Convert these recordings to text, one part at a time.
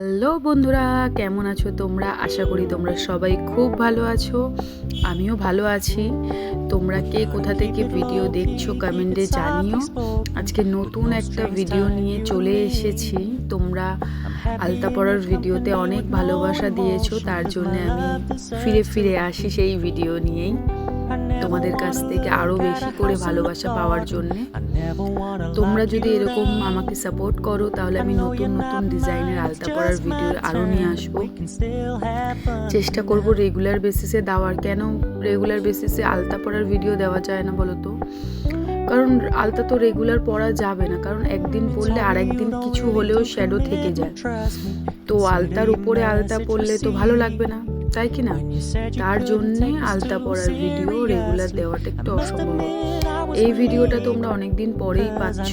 Hello বন্ধুরা, কেমন আছো তোমরা? আশা করি তোমরা সবাই খুব ভালো আছো। আমিও ভালো আছি। তোমরা কে কোথা থেকে ভিডিও দেখছ কমেন্টে জানিও। আজকে নতুন একটা ভিডিও নিয়ে চলে এসেছি। তোমরা আলতা পড়ার ভিডিওতে অনেক ভালোবাসা দিয়েছ, তার জন্য আমি ফিরে ফিরে আসি সেই ভিডিও নিয়েই। তোমাদের কাছ থেকে আরও বেশি করে ভালোবাসা পাওয়ার জন্যে। তোমরা যদি এরকম আমাকে সাপোর্ট করো, তাহলে আমি নতুন নতুন ডিজাইনের আলতা পড়ার ভিডিও আরও নিয়ে আসব। চেষ্টা করব রেগুলার বেসিসে দেওয়ার। কেন রেগুলার বেসিসে আলতা পড়ার ভিডিও দেওয়া যায় না বলো তো? কারণ আলতা তো রেগুলার পরা যাবে না। কারণ একদিন পরলে আর একদিন কিছু হলেও শ্যাডো থেকে যায়। তো আলতার উপরে আলতা পরলে তো ভালো লাগবে না, তাই কি না? তার জন্যে আলতা পরার ভিডিও রেগুলার দেওয়াটা একটু অসম্ভব। এই ভিডিওটা তোমরা অনেকদিন পরেই পাচ্ছ।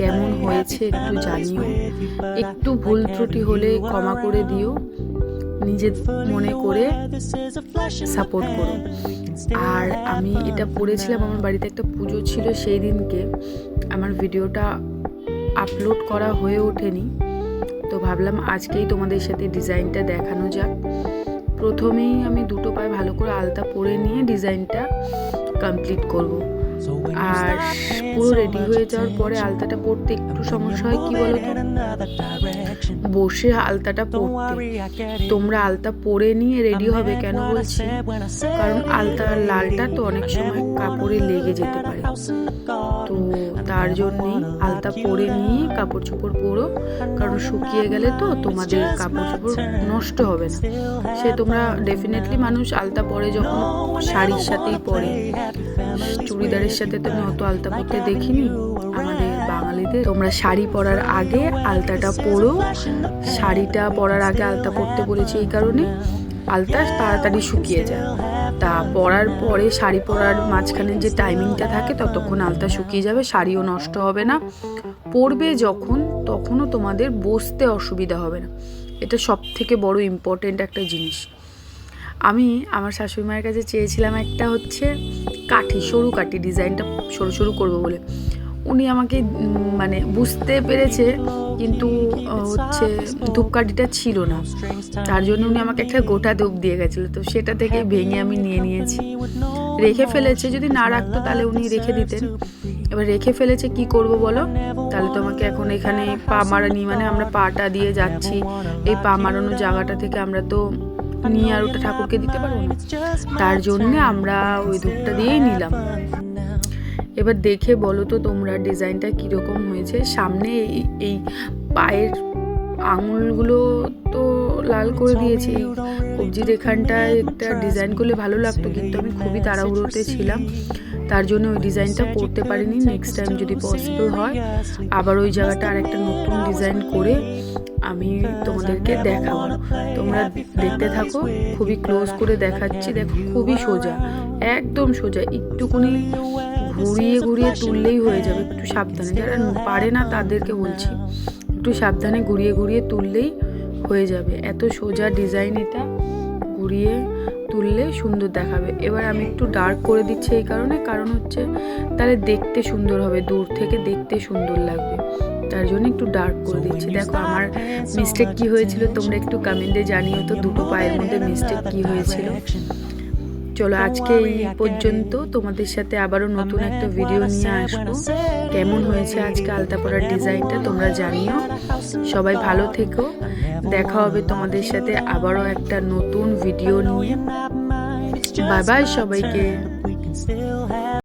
কেমন হয়েছে একটু জানিও। একটু ভুল ত্রুটি হলে ক্ষমা করে দিও। নিজের মনে করে সাপোর্ট করো। আর আমি এটা পড়েছিলাম, আমার বাড়িতে একটা পুজো ছিল সেই দিনকে আমার ভিডিওটা আপলোড করা হয়ে ওঠেনি। তো ভাবলাম আজকেই তোমাদের সাথে ডিজাইনটা দেখানো যাক। প্রথমেই আমি দুটো পায়ে ভালো করে আলতা পরে নিয়ে ডিজাইনটা কমপ্লিট করব। আর পুরো রেডি হয়ে যাওয়ার পরে আলতাটা পরতে একটু সমস্যা হয় কি বলো তো? বসে আলতাটা পরতে তোমরা আলতা পরে নিয়ে রেডি হবে কেন বলছি? কারণ আলতার লালটা তো অনেক সময় কাপড়ে লেগে যেতে পারে। তো তার জন্যেই আলতা পরে নিয়ে কাপড় চোপড় পরো কারণ শুকিয়ে গেলে তো তোমাদের কাপড় চোপড় নষ্ট হবে না। সে তোমরা ডেফিনেটলি মানুষ আলতা পরে যখন শাড়ির সাথেই পরে চুড়িদারের সাথে তো আমি অত আলতা পরতে দেখিনি। আমাদের বাঙালিদের তোমরা শাড়ি পরার আগে আলতাটা পরো। শাড়িটা পরার আগে আলতা পরতে বলেছি এই কারণে। আলতা তাড়াতাড়ি শুকিয়ে যায়। তা পরার পরে শাড়ি পরার মাঝখানে যে টাইমিংটা থাকে, ততক্ষণ আলতা শুকিয়ে যাবে, শাড়িও নষ্ট হবে না। পরবে যখন, তখনও তোমাদের বসতে অসুবিধা হবে না। এটা সব থেকে বড় ইম্পর্টেন্ট একটা জিনিস। আমি আমার শাশুড়ি মায়ের কাছে চেয়েছিলাম একটা হচ্ছে কাঠি, সরু কাঠি ডিজাইনটা সরু সরু করব বলে। উনি আমাকে মানে বুঝতে পেরেছে, কিন্তু হচ্ছে ধূপকাঠিটা ছিল না। তার জন্য উনি আমাকে একটা গোটা ধূপ দিয়ে গেছিল। তো সেটা থেকে ভেঙে আমি নিয়ে নিয়েছি। রেখে ফেলেছে, যদি না রাখতো তাহলে উনি রেখে দিতেন। এবার রেখে ফেলেছে, কি করব বলো? তাহলে তোমাকে এখন এখানে পা মারানি মানে আমরা পাটা দিয়ে যাচ্ছি। এই পা মারানোর জায়গাটা থেকে আমরা তো নিয়ে আর ওটা ঠাকুরকে দিতে পারব তার জন্য আমরা ওই ধূপটা দিয়েই নিলাম। এবার দেখে বলো তো তোমরা ডিজাইনটা কীরকম হয়েছে। সামনে এই পায়ের আঙুলগুলো তো লাল করে দিয়েছি। কবজির এখানটায় একটা ডিজাইন করলে ভালো লাগতো, কিন্তু আমি খুবই তাড়াহুড়োতে ছিলাম। তার জন্য ওই ডিজাইনটা করতে পারিনি। নেক্সট টাইম যদি পসিবল হয়, আবার ওই জায়গাটা আরেকটা নতুন ডিজাইন করে আমি তোমাদেরকে দেখাবো। তোমরা দেখতে থাকো, খুবই ক্লোজ করে দেখাচ্ছি। দেখো, খুবই সোজা, একদম সোজা। একটুকুনি ঘুরিয়ে ঘুরিয়ে তুললেই হয়ে যাবে, একটু সাবধানে। যারা পারে না তাদেরকে বলছি, একটু সাবধানে ঘুরিয়ে ঘুরিয়ে তুললেই হয়ে যাবে। এত সোজা ডিজাইন এটা, ঘুরিয়ে তুললে সুন্দর দেখাবে। এবার আমি একটু ডার্ক করে দিচ্ছি এই কারণে। কারণ হচ্ছে, তাহলে দেখতে সুন্দর হবে, দূর থেকে দেখতে সুন্দর লাগবে। তার জন্য একটু ডার্ক করে দিচ্ছি। দেখো আমার মিস্টেক কি হয়েছিল তোমরা একটু কমেন্টে জানিও তো দুটো পায়ের মধ্যে মিস্টেক কি হয়েছিল। চলো আজকে এই পর্যন্ত তোমাদের সাথে আবারও নতুন একটা ভিডিও নিয়ে আসব। কেমন হয়েছে আজকে আলতা পরার ডিজাইনটা তোমরা জানিও। সবাই ভালো থেকো। দেখা হবে তোমাদের সাথে আবারও একটা নতুন ভিডিও নিয়ে। বাই বাই সবাইকে।